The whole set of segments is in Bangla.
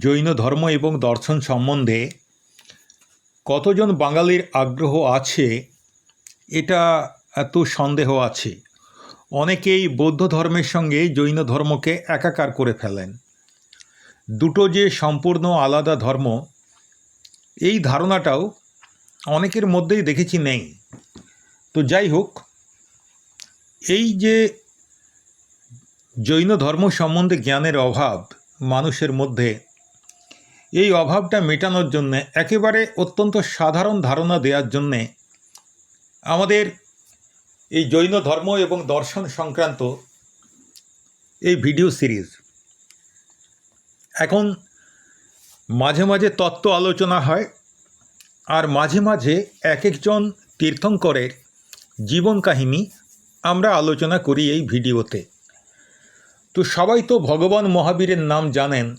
জৈন ধর্ম এবং দর্শন সম্বন্ধে কতজন বাঙালির আগ্রহ আছে, এটা এত সন্দেহ আছে। অনেকেই বৌদ্ধ ধর্মের সঙ্গে জৈন ধর্মকে একাকার করে ফেলেন। দুটো যে সম্পূর্ণ আলাদা ধর্ম, এই ধারণাটাও অনেকের মধ্যেই দেখেছি নেই। তো যাই হোক, এই যে জৈন ধর্ম সম্বন্ধে জ্ঞানের অভাব মানুষের মধ্যে এই অভাবটা মেটানোর জন্যে একেবারে অত্যন্ত সাধারণ ধারণা দেওয়ার জন্যে আমাদের এই জৈন ধর্ম এবং দর্শন সংক্রান্ত এই ভিডিও সিরিজ। এখন মাঝে মাঝে তত্ত্ব আলোচনা হয় আর মাঝে মাঝে এক একজন তীর্থঙ্করের জীবন কাহিনী আমরা আলোচনা করি এই ভিডিওতে। তো সবাই তো ভগবান মহাবীরের নাম জানেন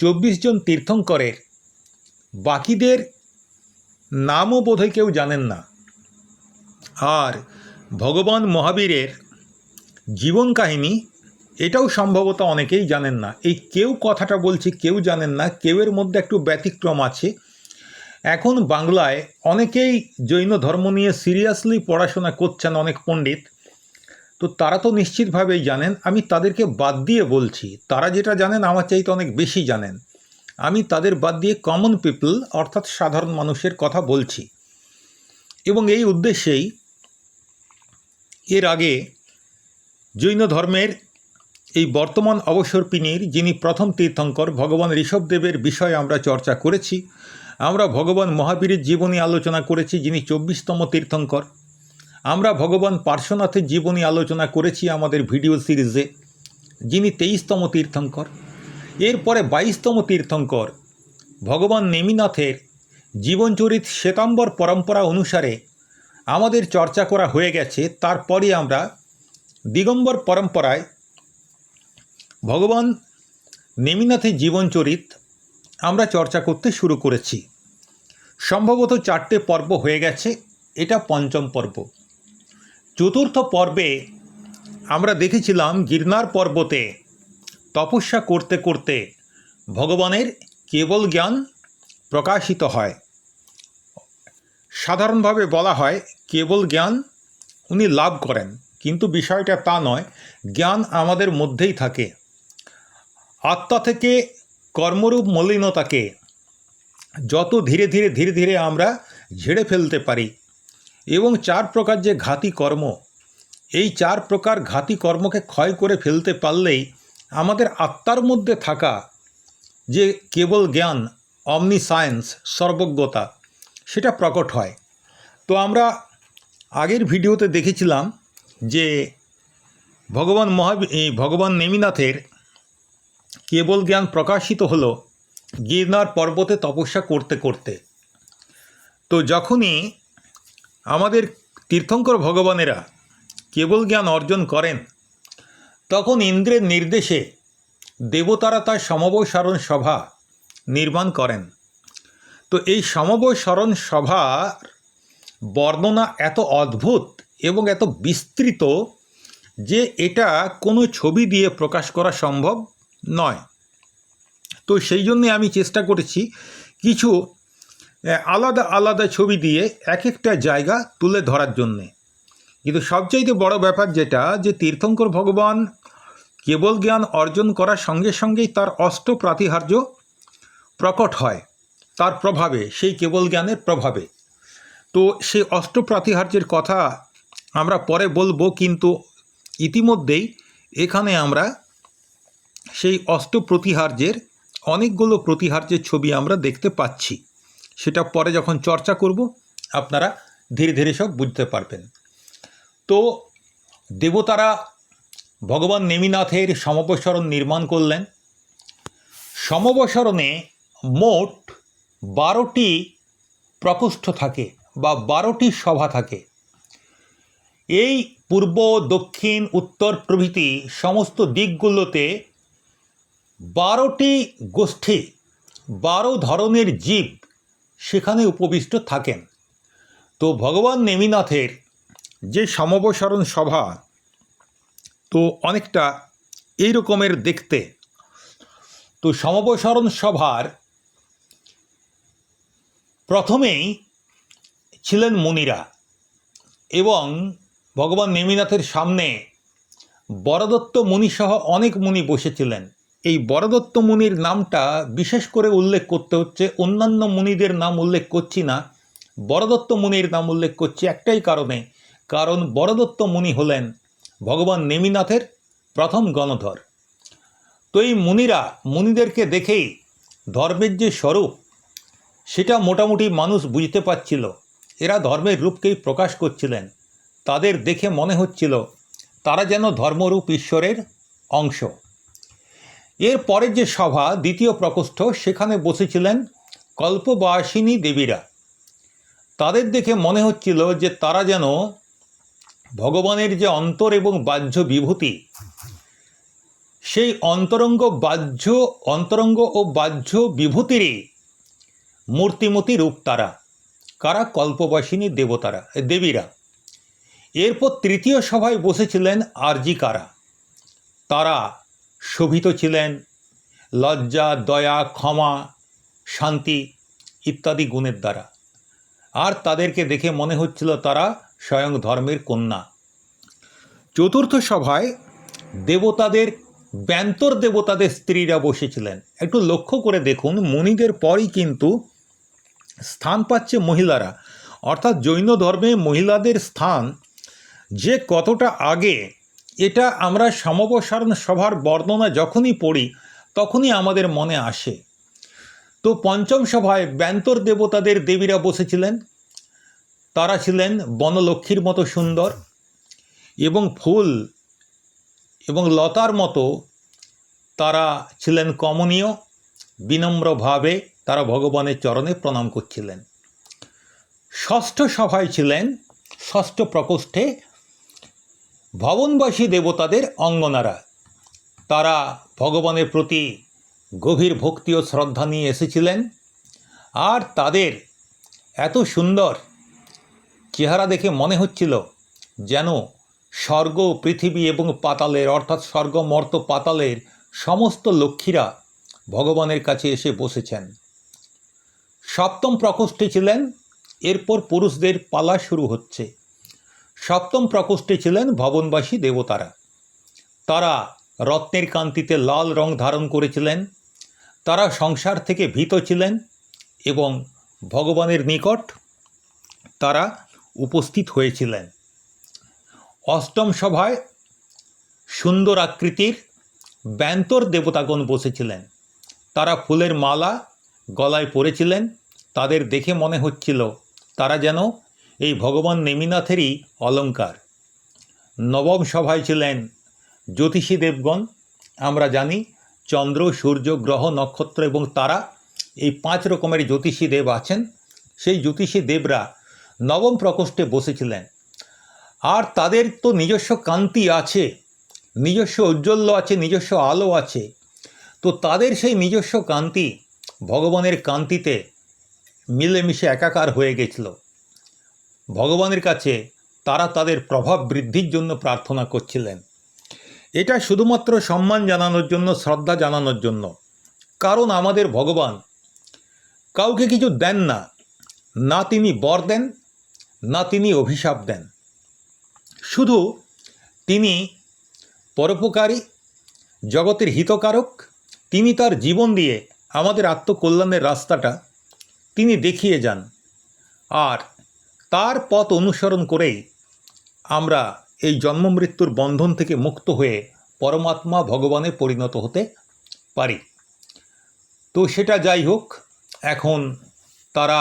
চব্বিশ জন তীর্থঙ্করের। বাকিদের নামও বোধহয় কেউ জানেন না। আর ভগবান মহাবীরের জীবন কাহিনী, এটাও সম্ভবত অনেকেই জানেন না। এই কেউ কথাটা বলছি, কেউ জানেন না, কেউয়ের মধ্যে একটু ব্যতিক্রম আছে। এখন বাংলায় অনেকেই জৈন ধর্ম নিয়ে সিরিয়াসলি পড়াশোনা করছেন অনেক পণ্ডিত। তো তারা তো নিশ্চিতভাবেই জানেন, আমি তাদেরকে বাদ দিয়ে বলছি, তারা যেটা জানেন আমার চাইতে অনেক বেশি জানেন। আমি তাদের বাদ দিয়ে কমন পিপল অর্থাৎ সাধারণ মানুষের কথা বলছি। এবং এই উদ্দেশ্যেই এর আগে জৈন ধর্মের এই বর্তমান অবসর পিনির যিনি প্রথম তীর্থঙ্কর ভগবান ঋষভদেবের বিষয়ে আমরা চর্চা করেছি, আমরা ভগবান মহাবীরের জীবনী আলোচনা করেছি, যিনি চব্বিশতম তীর্থঙ্কর। আমরা ভগবান পার্শ্বনাথের জীবনী আলোচনা করেছি আমাদের ভিডিও সিরিজে, যিনি তেইশতম তীর্থঙ্কর। এরপরে বাইশতম তীর্থঙ্কর, ভগবান নেমিনাথের জীবনচরিত শ্বেতাম্বর পরম্পরা অনুসারে আমাদের চর্চা করা হয়ে গেছে। তারপরে আমরা দিগম্বর পরম্পরায় ভগবান নেমিনাথের জীবনচরিত আমরা চর্চা করতে শুরু করেছি। সম্ভবত চারটে পর্ব হয়ে গেছে, এটা পঞ্চম পর্ব। চতুর্থ পর্বে আমরা দেখেছিলাম গিরনার পর্বতে তপস্যা করতে করতে ভগবানের কেবল জ্ঞান প্রকাশিত হয়। সাধারণভাবে বলা হয় কেবল জ্ঞান উনি লাভ করেন, কিন্তু বিষয়টা তা নয়, জ্ঞান আমাদের মধ্যেই থাকে। আত্মা থেকে কর্মরূপ মলিনতাকে যত ধীরে ধীরে ধীরে ধীরে আমরা ঝেড়ে ফেলতে পারি এবং চার প্রকার যে ঘাতি কর্ম, এই চার প্রকার ঘাতি কর্মকে ক্ষয় করে ফেলতে পারলেই আমাদের আত্মার মধ্যে থাকা যে কেবল জ্ঞান অমনি সায়েন্স সর্বজ্ঞতা, সেটা প্রকট হয়। তো আমরা আগের ভিডিওতে দেখেছিলাম যে ভগবান মহা ভগবান নেমিনাথের কেবল জ্ঞান প্রকাশিত হলো গিরনার পর্বতে তপস্যা করতে করতে। তো যখনই আমাদের তীর্থঙ্কর ভগবানেরা কেবল জ্ঞান অর্জন করেন, তখন ইন্দ্রের নির্দেশে দেবতারা তার সমবসারণ সভা নির্মাণ করেন। তো এই সমবসারণ সভার বর্ণনা এত অদ্ভুত এবং এত বিস্তৃত যে এটা কোনো ছবি দিয়ে প্রকাশ করা সম্ভব নয়। তো সেই জন্যে আমি চেষ্টা করেছি কিছু আলাদা আলাদা ছবি দিয়ে এক একটা জায়গা তুলে ধরার জন্যে। কিন্তু সবচাইতে বড় ব্যাপার যেটা, যে তীর্থঙ্কর ভগবান কেবল জ্ঞান অর্জন করার সঙ্গে সঙ্গেই তার অষ্ট প্রাতিহার্য প্রকট হয়, তার প্রভাবে, সেই কেবল জ্ঞানের প্রভাবে। তো সেই অষ্ট প্রাতিহার্যের কথা আমরা পরে বলব, কিন্তু ইতিমধ্যেই এখানে আমরা সেই অষ্ট প্রতিহার্যের অনেকগুলো প্রতিহার্যের ছবি আমরা দেখতে পাচ্ছি। সেটা পরে যখন চর্চা করব, আপনারা ধীরে ধীরে সব বুঝতে পারবেন। তো দেবতারা ভগবান নেমিনাথের সমবসরণ নির্মাণ করলেন। সমবসরণে মোট বারোটি প্রকোষ্ঠ থাকে বা বারোটি সভা থাকে। এই পূর্ব, দক্ষিণ, উত্তর প্রভৃতি সমস্ত দিকগুলোতে বারোটি গোষ্ঠী, বারো ধরনের জীব সেখানে উপবিষ্ট থাকেন। তো ভগবান নেমিনাথের যে সমবসরণ সভা, তো অনেকটা এই রকমের দেখতে। তো সমবসরণ সভার প্রথমেই ছিলেন মুনিরা এবং ভগবান নেমিনাথের সামনে বরদত্ত মুনিসহ অনেক মুনি বসেছিলেন। এই বরদত্ত মুনির নামটা বিশেষ করে উল্লেখ করতে হচ্ছে, অন্যান্য মুনিদের নাম উল্লেখ করছি না। বরদত্ত মুনির নাম উল্লেখ করছি একটাই কারণে, কারণ বরদত্ত মুনি হলেন ভগবান নেমিনাথের প্রথম গণধর। তো এই মুনিরা, মুনিদেরকে দেখেই ধর্মের যে স্বরূপ, সেটা মোটামুটি মানুষ বুঝতে পারছিল। এরা ধর্মের রূপকেই প্রকাশ করছিলেন। তাদের দেখে মনে হচ্ছিল তারা যেন ধর্মরূপ ঈশ্বরের অংশ। এর পরের যে সভা, দ্বিতীয় প্রকোষ্ঠ, সেখানে বসেছিলেন কল্পবাসিনী দেবীরা। তাদের দেখে মনে হচ্ছিল যে তারা যেন ভগবানের যে অন্তর এবং বাহ্য বিভূতি, সেই অন্তরঙ্গ বাহ্য, অন্তরঙ্গ ও বাহ্য বিভূতিরই মূর্তিমতি রূপ তারা, কারা কল্পবাসিনী দেবতারা, দেবীরা। এরপর তৃতীয় সভায় বসেছিলেন আরজিকারা। তারা শোভিত ছিলেন, লজ্জা, দয়া, ক্ষমা, শান্তি ইত্যাদি গুণের দ্বারা। আর তাদেরকে দেখে মনে হচ্ছিল তারা স্বয়ং ধর্মের কন্যা। চতুর্থ সভায় দেবতাদের, ব্যন্তর দেবতাদের স্ত্রীরা বসেছিলেন। একটু লক্ষ্য করে দেখুন, মুনিদের পরই কিন্তু স্থান পাচ্ছে মহিলারা। অর্থাৎ জৈন ধর্মে মহিলাদের স্থান যে কতটা আগে এটা আমরা সমবসারণ সভার বর্ণনা যখনই পড়ি, তখনই আমাদের মনে আসে। তো পঞ্চম সভায় ব্যন্তর দেবতাদের দেবীরা বসেছিলেন। তারা ছিলেন বনলক্ষ্মীর মতো সুন্দর এবং ফুল এবং লতার মতো। তারা ছিলেন কমনীয়, বিনম্রভাবে তারা ভগবানের চরণে প্রণাম করছিলেন। ষষ্ঠ সভায় ছিলেন ষষ্ঠ প্রকোষ্ঠে ভবনবাসী দেবতাদের অঙ্গনারা। তারা ভগবানের প্রতি গভীর ভক্তি ও শ্রদ্ধা নিয়ে এসেছিলেন। আর তাদের এত সুন্দর চেহারা দেখে মনে হচ্ছিল যেন স্বর্গ পৃথিবী এবং পাতালের, অর্থাৎ স্বর্গ, মর্ত, পাতালের সমস্ত লক্ষ্মীরা ভগবানের কাছে এসে বসেছেন। সপ্তম প্রকোষ্ঠে ছিলেন, এরপর পুরুষদের পালা শুরু হচ্ছে। সপ্তম প্রকোষ্ঠে ছিলেন ভবনবাসী দেবতারা। তারা রত্নের কান্তিতে লাল রং ধারণ করেছিলেন। তারা সংসার থেকে ভীত ছিলেন এবং ভগবানের নিকট তারা উপস্থিত হয়েছিলেন। অষ্টম সভায় সুন্দর আকৃতির ব্যন্তর দেবতাগণ বসেছিলেন। তারা ফুলের মালা গলায় পরেছিলেন। তাদের দেখে মনে হচ্ছিল তারা যেন ভগবান নেমিনাথেরই অলঙ্কার। নবম সভায় ছিলেন জ্যোতিষী দেবগণ। আমরা জানি চন্দ্র, সূর্য, গ্রহ, নক্ষত্র এবং তারা এই পাঁচ রকমের জ্যোতিষী দেব আছেন। সেই জ্যোতিষী দেবরা নবম প্রকোষ্ঠে বসেছিলেন। আর তাদের তো নিজস্ব কান্তি আছে, নিজস্ব ঔজ্জ্বল্য আছে, নিজস্ব আলো আছে। তো তাদের সেই নিজস্ব কান্তি ভগবানের কান্তিতে মিলেমিশে একাকার হয়ে গেছিল। ভগবানের কাছে তারা তাদের প্রভাব বৃদ্ধির জন্য প্রার্থনা করছিলেন। এটা শুধুমাত্র সম্মান জানানোর জন্য, শ্রদ্ধা জানানোর জন্য। কারণ আমাদের ভগবান কাউকে কিছু দেন না। না তিনি বর দেন, না তিনি অভিশাপ দেন। শুধু তিনি পরোপকারী, জগতের হিতকারক, তিনি তার জীবন দিয়ে আমাদের আত্মকল্যাণের রাস্তাটা তিনি দেখিয়ে যান। আর তার পথ অনুসরণ করেই আমরা এই জন্ম মৃত্যুর বন্ধন থেকে মুক্ত হয়ে পরমাত্মা ভগবানে পরিণত হতে পারি। তো সেটা যাই হোক, এখন তারা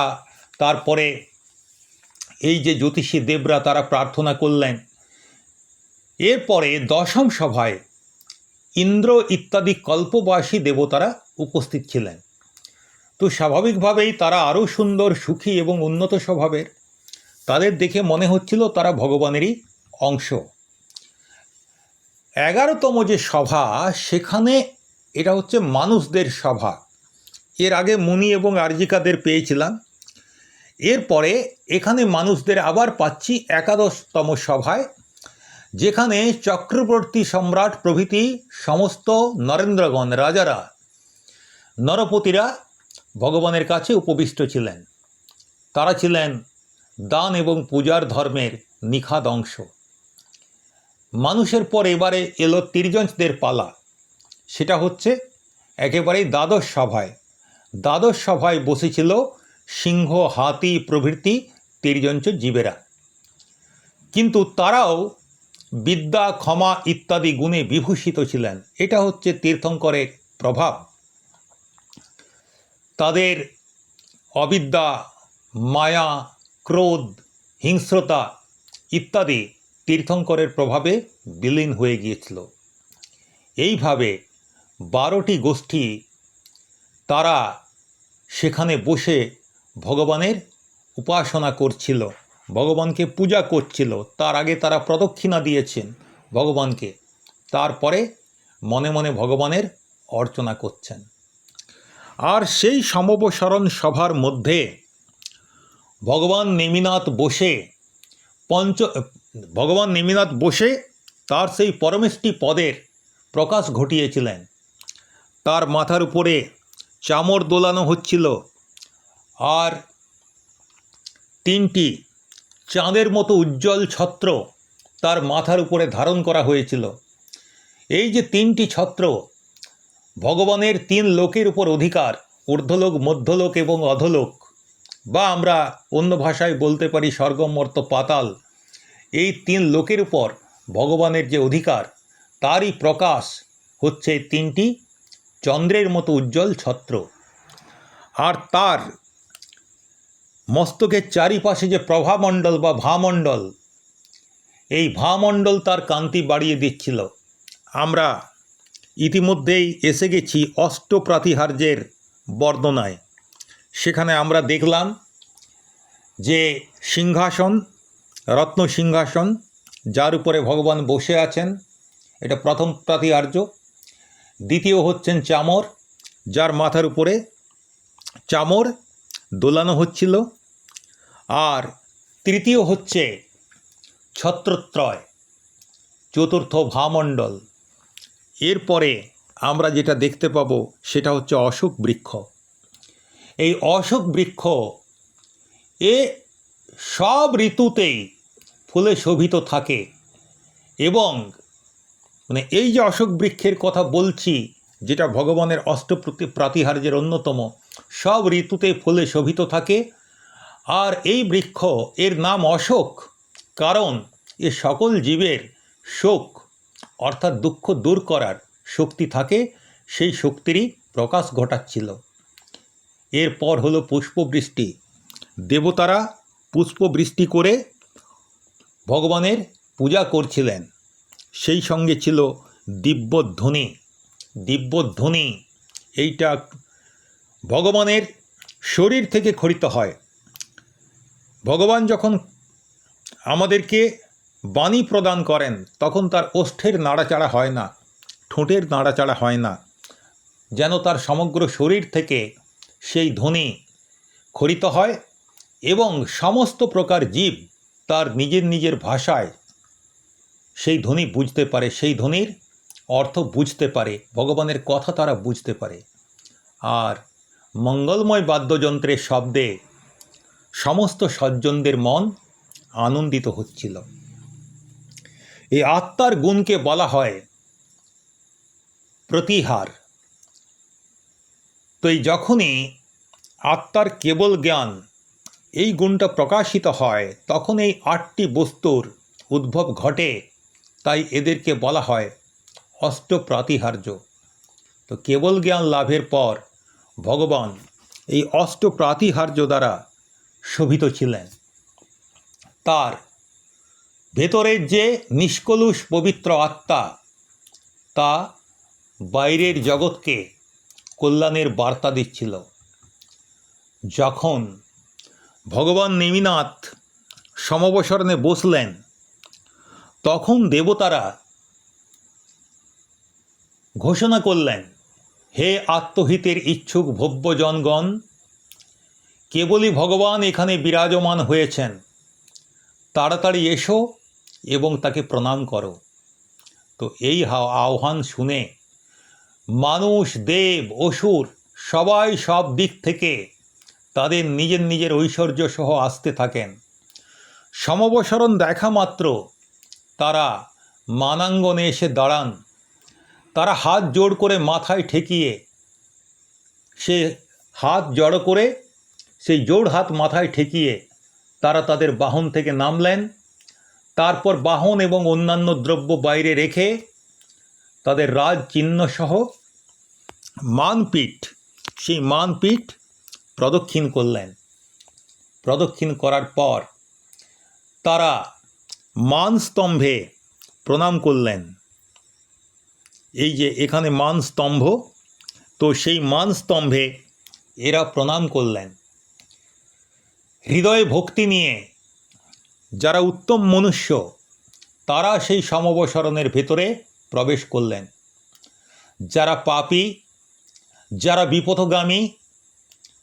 তারপরে এই যে জ্যোতিষী দেবরা তারা প্রার্থনা করলেন। এরপরে দশম সভায় ইন্দ্র ইত্যাদি কল্পবাসী দেবতারা উপস্থিত ছিলেন। তো স্বাভাবিকভাবেই তারা আরও সুন্দর, সুখী এবং উন্নত স্বভাবের তাদের দেখে মনে হচ্ছিল তারা ভগবানেরই অংশ। এগারোতম যে সভা, সেখানে এটা হচ্ছে মানুষদের সভা। এর আগে মুনি এবং আর্জিকাদের পেয়েছিলাম। এরপরে এখানে মানুষদের আবার পাচ্ছি একাদশতম সভায়, যেখানে চক্রবর্তী সম্রাট প্রভৃতি সমস্ত নরেন্দ্রগণ, রাজারা, নরপতিরা ভগবানের কাছে উপবিষ্ট ছিলেন। তারা ছিলেন দান এবং পূজার ধর্মের নিখাদ অংশ। মানুষের পর এবারে এলো তির্যঞ্চদের পালা। সেটা হচ্ছে একেবারেই দ্বাদশ সভায়। দ্বাদশ সভায় বসেছিল সিংহ, হাতি প্রভৃতি তির্যঞ্চ জীবেরা। কিন্তু তারাও বিদ্যা, ক্ষমা ইত্যাদি গুণে বিভূষিত ছিলেন। এটা হচ্ছে তীর্থঙ্করের প্রভাব। তাদের অবিদ্যা, মায়া ক্রোধ, হিংস্রতা ইত্যাদি তীর্থঙ্করের প্রভাবে বিলীন হয়ে গিয়েছিল। এইভাবে বারোটি গোষ্ঠী তারা সেখানে বসে ভগবানের উপাসনা করছিল, ভগবানকে পূজা করছিল। তার আগে তারা প্রদক্ষিণা দিয়েছেন ভগবানকে। তারপরে মনে মনে ভগবানের অর্চনা করছেন। আর সেই সমবসরণ সভার মধ্যে ভগবান নেমিনাথ বসে পঞ্চ, ভগবান নেমিনাথ বসে তার সেই পরমেষ্টি পদের প্রকাশ ঘটিয়েছিলেন। তার মাথার উপরে চামর দোলানো হচ্ছিল আর তিনটি চাঁদের মতো উজ্জ্বল ছত্র তার মাথার উপরে ধারণ করা হয়েছিল। এই যে তিনটি ছত্র ভগবানের তিন লোকের উপর অধিকার, ঊর্ধ্বলোক, মধ্যলোক এবং অধলোক বা আমরা অন্য ভাষায় বলতে পারি স্বর্গমর্ত পাতাল, এই তিন লোকের উপর ভগবানের যে অধিকার, তারই প্রকাশ হচ্ছে তিনটি চন্দ্রের মতো উজ্জ্বল ছত্র। আর তার মস্তকের চারিপাশে যে প্রভামণ্ডল বা ভামণ্ডল, এই ভামণ্ডল তার কান্তি বাড়িয়ে দিচ্ছিল। আমরা ইতিমধ্যেই এসে গেছি অষ্টপ্রাতিহার্যের বর্ণনায়। সেখানে আমরা দেখলাম যে সিংহাসন, রত্ন সিংহাসন, যার উপরে ভগবান বসে আছেন, এটা প্রথম প্রাতিহার্য। দ্বিতীয় হচ্ছেন চামর, যার মাথার উপরে চামর দোলানো হচ্ছিল। আর তৃতীয় হচ্ছে ছত্রত্রয়, চতুর্থ ভামণ্ডল। এরপরে আমরা যেটা দেখতে পাবো, সেটা হচ্ছে অশোক বৃক্ষ। এই অশোক বৃক্ষ, এ সব ঋতুতেই ফুলে শোভিত থাকে এবং মানে এই যে অশোক বৃক্ষের কথা বলছি, যেটা ভগবানের অষ্টপ্রতি প্রাতিহার্যের অন্যতম, সব ঋতুতে ফুলে শোভিত থাকে। আর এই বৃক্ষ, এর নাম অশোক, কারণ এ সকল জীবের শোক, অর্থাৎ দুঃখ দূর করার শক্তি থাকে, সেই শক্তিরই প্রকাশ ঘটাচ্ছিল। এরপর হলো পুষ্পবৃষ্টি। দেবতারা পুষ্পবৃষ্টি করে ভগবানের পূজা করছিলেন। সেই সঙ্গে ছিল দিব্যধ্বনি। দিব্যধ্বনি, এইটা ভগবানের শরীর থেকে খরিত হয়। ভগবান যখন আমাদেরকে বাণী প্রদান করেন, তখন তার ওষ্ঠের নাড়াচাড়া হয় না, ঠোঁটের নাড়াচাড়া হয় না। যেন তার সমগ্র শরীর থেকে সেই ধ্বনি খরিত হয় এবং সমস্ত প্রকার জীব তার নিজের নিজের ভাষায় সেই ধ্বনি বুঝতে পারে, সেই ধ্বনির অর্থ বুঝতে পারে, ভগবানের কথা তারা বুঝতে পারে। আর মঙ্গলময় বাদ্যযন্ত্রের শব্দে সমস্ত সজ্জনদের মন আনন্দিত হচ্ছিল। এই আত্মার গুণকে বলা হয় প্রতিহার। তো এই যখনই আত্মার কেবল জ্ঞান এই গুণটা প্রকাশিত হয়, তখন এই আটটি বস্তুর উদ্ভব ঘটে, তাই এদেরকে বলা হয় অষ্টপ্রাতিহার্য। তো কেবল জ্ঞান লাভের পর ভগবান এই অষ্টপ্রাতিহার্য দ্বারা শোভিত ছিলেন। তার ভেতরের যে নিষ্কলুষ পবিত্র আত্মা, তা বাইরের জগৎকে কল্যাণের বার্তা দিচ্ছিল। যখন ভগবান নেমিনাথ সমবসরণে বসলেন, তখন দেবতারা ঘোষণা করলেন, হে আত্মহিতের ইচ্ছুক ভব্য জনগণ কেবলই ভগবান এখানে বিরাজমান হয়েছেন। তাড়াতাড়ি এসো এবং তাকে প্রণাম করো। তো এই আহ্বান শুনে মানুষ, দেব, অসুর, সবাই সব দিক থেকে তাদের নিজের নিজের ঐশ্বর্য সহ আসতে থাকেন। সমবসরণ দেখা মাত্র, তারা মানাঙ্গনে এসে দাঁড়ান। তারা হাত জোড় করে মাথায় ঠেকিয়ে, সে হাত জড়ো করে, সেই জোড় হাত মাথায় ঠেকিয়ে তারা তাদের বাহন থেকে নামলেন। তারপর বাহন এবং অন্যান্য দ্রব্য বাইরে রেখে তাদের রাজ চিহ্নসহ মানপীঠ, সেই মানপীঠ প্রদক্ষিণ করলেন। প্রদক্ষিণ করার পর তারা মানস্তম্ভে প্রণাম করলেন। এই যে এখানে মানস্তম্ভ, তো সেই মানস্তম্ভে এরা প্রণাম করলেন। হৃদয়ে ভক্তি নিয়ে যারা উত্তম মনুষ্য, তারা সেই সমবসরণের ভেতরে প্রবেশ করলেন। যারা পাপী যারা বিপথগামী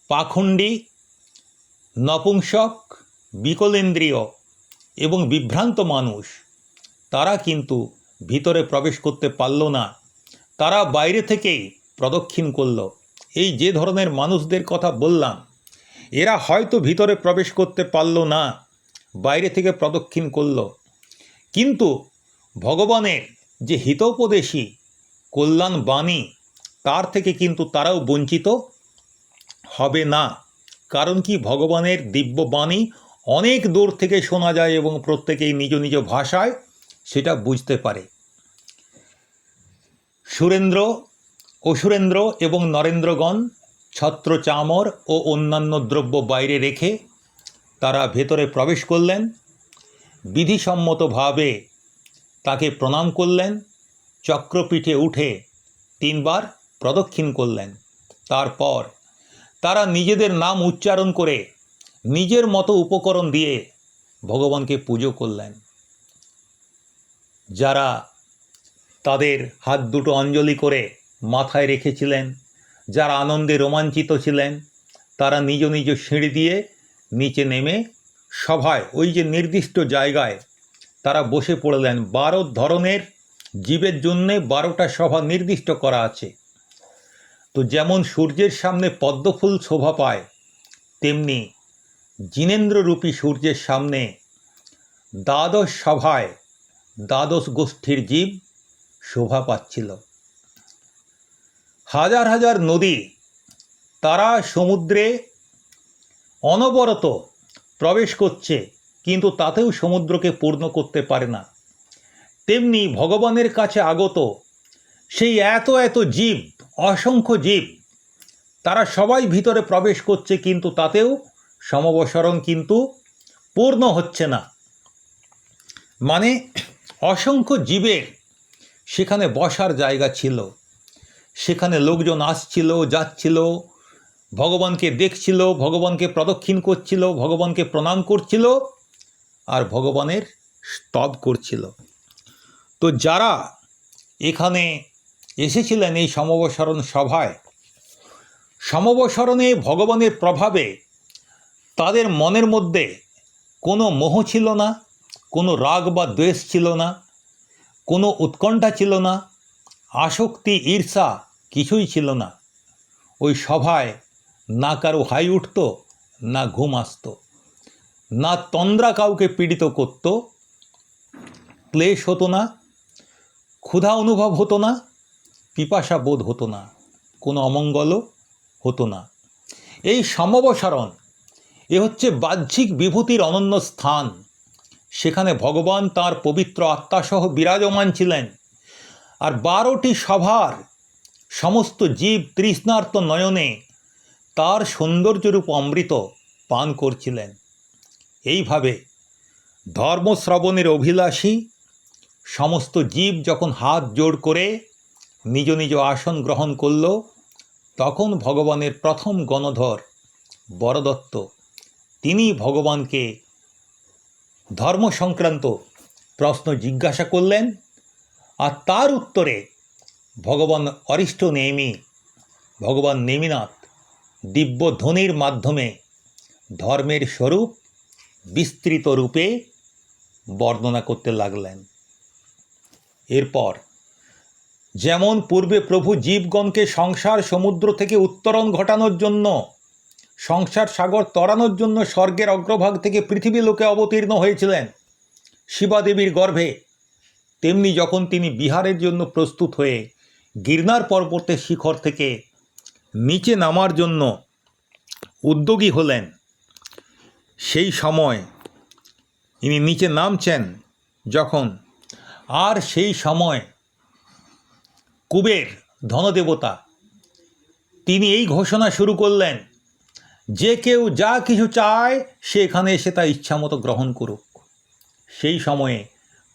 পাখণ্ডী নপুংসক, বিকলেন্দ্রীয় এবং বিভ্রান্ত মানুষ, তারা কিন্তু ভিতরে প্রবেশ করতে পারল না। তারা বাইরে থেকেই প্রদক্ষিণ করল। এই যে ধরনের মানুষদের কথা বললাম, এরা হয়তো ভিতরে প্রবেশ করতে পারল না, বাইরে থেকে প্রদক্ষিণ করল। কিন্তু ভগবানের যে হিতোপদেশী কল্যাণ বাণী তার থেকে কিন্তু তারাও বঞ্চিত হবে না। কারণ কি? ভগবানের দিব্য বাণী অনেক দূর থেকে শোনা যায় এবং প্রত্যেকেই নিজ নিজ ভাষায় সেটা বুঝতে পারে। সুরেন্দ্র অসুরেন্দ্র এবং নরেন্দ্রগণ ছত্র চামর ও অন্যান্য দ্রব্য বাইরে রেখে তারা ভেতরে প্রবেশ করলেন। বিধিসম্মতভাবে তাকে প্রণাম করলেন। চক্রপীঠে উঠে তিনবার প্রদক্ষিণ করলেন। তারপর তারা নিজেদের নাম উচ্চারণ করে নিজের মতো উপকরণ দিয়ে ভগবানকে পুজো করলেন। যারা তাদের হাত দুটো অঞ্জলি করে মাথায় রেখেছিলেন, যারা আনন্দে রোমাঞ্চিত ছিলেন, তারা নিজ নিজ সিঁড়ি দিয়ে নিচে নেমে সভায়, ওই যে নির্দিষ্ট জায়গায় তারা বসে পড়লেন। বারো ধরনের, জীবের জন্যে বারোটা সভা নির্দিষ্ট করা আছে। তো যেমন সূর্যের সামনে পদ্মফুল শোভা পায়, তেমনি জিনেন্দ্ররূপী সূর্যের সামনে দ্বাদশ সভায় দ্বাদশ গোষ্ঠীর জীব শোভা পাচ্ছিল। হাজার হাজার নদী, তারা সমুদ্রে অনবরত প্রবেশ করছে, কিন্তু তাতেও সমুদ্রকে পূর্ণ করতে পারে না। তেমনি ভগবানের কাছে আগত সেই এত এত জীব অসংখ্য জীব। তারা সবাই ভিতরে প্রবেশ করছে কিন্তু তাতেও সমবসরণ কিন্তু পূর্ণ হচ্ছে না। মানে অসংখ্য জীবের সেখানে বসার জায়গা ছিল। সেখানে লোকজন আসছিল, যাচ্ছিল, ভগবানকে দেখছিল, ভগবানকে প্রদক্ষিণ করছিল, ভগবানকে প্রণাম করছিল আর ভগবানের স্তব করছিল। তো যারা এখানে এসেছিলেন এই সমবসরণ সভায়। সমবসরণে ভগবানের প্রভাবে তাদের মনের মধ্যে কোনো মোহ ছিল না, কোনো রাগ বা দ্বেষ ছিল না, কোনো উৎকণ্ঠা ছিল না, আসক্তি, ঈর্ষা কিছুই ছিল না। ওই সভায় না কারও হাই উঠত, না ঘুম আসত, না তন্দ্রা কাউকে পীড়িত করত, ক্লেশ হতো না, ক্ষুধা অনুভব হতো না পিপাসা বোধ হতো না, কোনো অমঙ্গলও হতো না। এই সমবসারণ এ হচ্ছে বাহ্যিক বিভূতির অনন্য স্থান। সেখানে ভগবান তার পবিত্র আত্মাসহ বিরাজমান ছিলেন। আর বারোটি সভার সমস্ত জীব তৃষ্ণার্ত নয়নে তার সৌন্দর্যরূপ অমৃত পান করছিলেন। এইভাবে ধর্মশ্রবণের অভিলাষী সমস্ত জীব যখন হাত জোড় করে নিজ নিজ আসন গ্রহণ করল, তখন ভগবানের প্রথম গণধর বরদত্ত। তিনি ভগবানকে ধর্ম সংক্রান্ত প্রশ্ন জিজ্ঞাসা করলেন, আর তার উত্তরে ভগবান অরিষ্ট নেমি, ভগবান নেমিনাথ দিব্য ধ্বনির মাধ্যমে ধর্মের স্বরূপ বিস্তৃত রূপে বর্ণনা করতে লাগলেন। এরপর যেমন পূর্বে প্রভু জীবগণকে সংসার সমুদ্র থেকে উত্তরণ ঘটানোর জন্য, সংসার সাগর তরানোর জন্য স্বর্গের অগ্রভাগ থেকে পৃথিবী লোকে অবতীর্ণ হয়েছিলেন শিবাদেবীর গর্ভে, তেমনি যখন তিনি বিহারের জন্য প্রস্তুত হয়ে গিরনার পর্বতের শিখর থেকে নিচে নামার জন্য উদ্যোগী হলেন, সেই সময় ইনি নিচে নামছেন যখন, আর সেই সময় কুবের ধনদেবতা। তিনি এই ঘোষণা শুরু করলেন, যে কেউ যা কিছু চায়, সে এখানে এসে তা ইচ্ছামতো গ্রহণ করুক। সেই সময়ে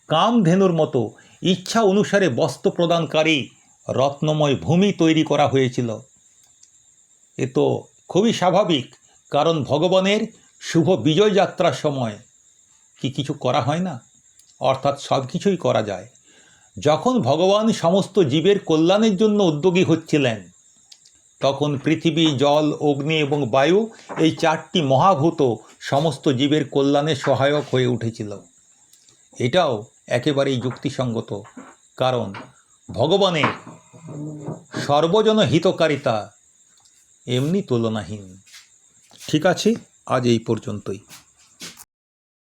কামধেনুর মতো ইচ্ছা অনুসারে বস্ত্র প্রদানকারী রত্নময় ভূমি তৈরি করা হয়েছিল। এ তো খুবই স্বাভাবিক, কারণ ভগবানের শুভ বিজয় যাত্রার সময় কি কিছু করা হয় না? অর্থাৎ সব কিছুই করা যায়। যখন ভগবান সমস্ত জীবের কল্যাণের জন্য উদ্যোগী হচ্ছিলেন, তখন পৃথিবী, জল, অগ্নি এবং বায়ু এই চারটি মহাভূত সমস্ত জীবের কল্যাণে সহায়ক হয়ে উঠেছিল। এটাও একেবারেই যুক্তিসঙ্গত, কারণ ভগবানের সর্বজন হিতকারিতা এমনি তুলনাহীন। ঠিক আছে, আজ এই পর্যন্তই।